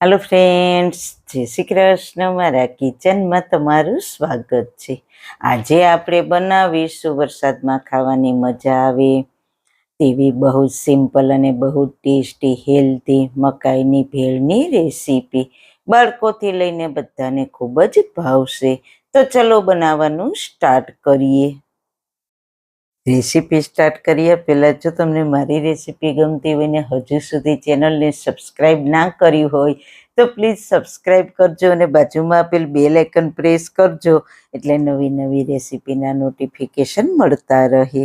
હાલો friends જય શ્રી કૃષ્ણ. મારા કિચનમાં તમારું સ્વાગત છે. આજે આપણે બનાવીશું વરસાદમાં ખાવાની મજા આવે તેવી બહુ સિમ્પલ અને બહુ ટેસ્ટી હેલ્ધી મકાઈની ભેળની રેસીપી બાળકોથી લઈને બધાને ખૂબ જ ભાવશે. તો ચલો બનાવવાનું સ્ટાર્ટ કરીએ. રેસીપી સ્ટાર્ટ કરીએ. પહેલાં જો તમને મારી રેસીપી ગમતી હોય ને હજુ સુધી ચેનલને સબસ્ક્રાઈબ ના કરી હોય, તો પ્લીઝ સબસ્ક્રાઈબ કરજો અને બાજુમાં આપેલ બેલ આઇકન પ્રેસ કરજો, એટલે નવી નવી રેસીપીના નોટિફિકેશન મળતા રહે.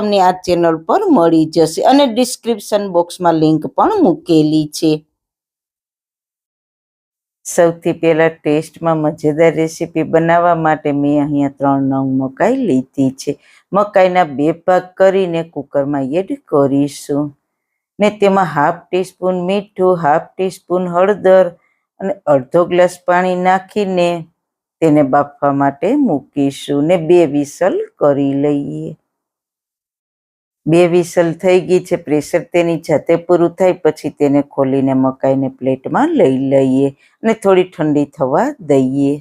તમને આ ચેનલ પર મળી જશે અને ડિસ્ક્રિપ્શન બોક્સમાં લિંક પણ મૂકેલી છે. સૌથી પહેલા ટેસ્ટમાં મજેદાર રેસીપી બનાવવા માટે મેં અહીંયા ત્રણ નંગ મકાઈ લીધી છે. મકાઈના બે ભાગ કરીને કુકરમાં એડ કરીશું. ને તેમાં હાફ ટીસ્પૂન મીઠું હાફ ટીસ્પૂન હળદર અને અડધો ગ્લાસ પાણી નાખીને તેને બાફવા માટે મૂકીશું ને બે વિસલ કરી લઈએ. બે વિસલ થઈ ગઈ છે. પ્રેશર તેની જાતે પૂરું થાય પછી તેને ખોલીને મકાઈને પ્લેટમાં લઈ લઈએ અને થોડી ઠંડી થવા દઈએ.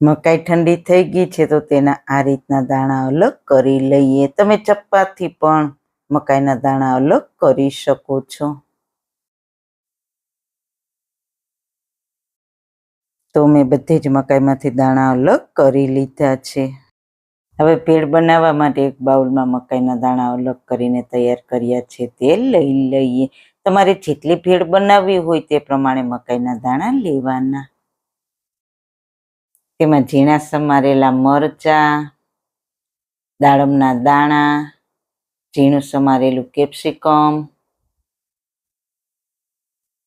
મકાઈ ઠંડી થઈ ગઈ છે તો તેના આ રીતના દાણા અલગ કરી લઈએ. તમે ચપ્પાથી પણ મકાઈના દાણા અલગ કરી શકો છો. તો મેં બધી જ મકાઈમાંથી દાણા અલગ કરી લીધા છે. હવે ભેળ બનાવવા માટે એક બાઉલમાં મકાઈના દાણા અલગ કરીને તૈયાર કર્યા છે તે લઈ લઈએ. તમારે જેટલી ભેળ બનાવવી હોય તે પ્રમાણે મકાઈના દાણા લેવાના. તેમાં ઝીણા સમારેલા મરચા, દાડમના દાણા, ઝીણું સમારેલું કેપ્સિકમ,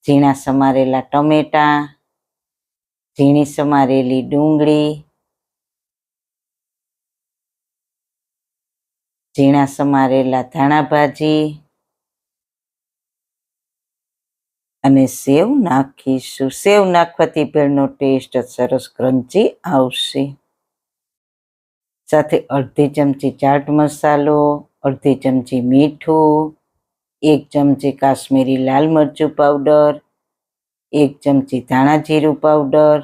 ઝીણા સમારેલા ટમેટા ઝીણી સમારેલી ડુંગળી, ઝીણા સમારેલા ધાણા ભાજી અને સેવ નાખીશું. સેવ નાખવાથી ભેળનો ટેસ્ટ સરસ ક્રંચી આવશે. સાથે અડધી ચમચી ચાટ મસાલો, અડધી ચમચી મીઠું, એક ચમચી કાશ્મીરી લાલ મરચું પાવડર એક ચમચી ધાણા જીરું પાવડર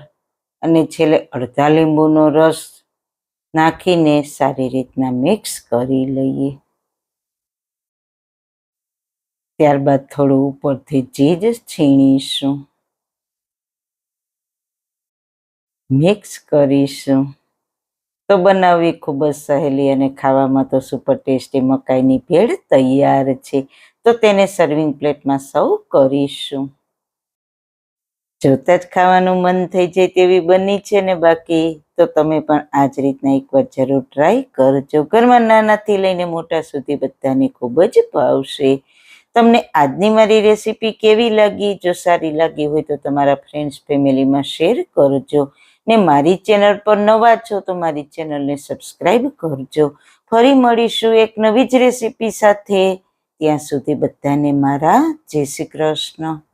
અને છેલ્લે અડધા લીંબુનો રસ નાખીને સારી રીતના મિક્સ કરી લઈએ. ત્યારબાદ થોડું ઉપરથી ચીજ છીણીશું. મિક્સ કરીશું. તો બનાવવી ખૂબ જ સહેલી અને ખાવામાં તો સુપર ટેસ્ટી મકાઈની ભેળ તૈયાર છે. તો તેને સર્વિંગ પ્લેટમાં સર્વ કરીશું. જોતા જ ખાવાનું મન થઈ જાય તેવી બની છે ને બાકી તો તમે પણ આ જ રીતના એકવાર જરૂર ટ્રાય કરજો. ઘરમાં નાનાથી લઈને મોટા સુધી બધાને ખૂબ જ ભાવશે. તમને આજની મારી રેસીપી કેવી લાગી? જો સારી લાગી હોય તો તમારા ફ્રેન્ડ્સ ફેમિલીમાં શેર કરજો. ને મારી ચેનલ પર નવા છો તો મારી ચેનલને સબસ્ક્રાઈબ કરજો. ફરી મળીશું એક નવી જ રેસીપી સાથે. ત્યાં સુધી બધાને મારા જય શ્રી કૃષ્ણ.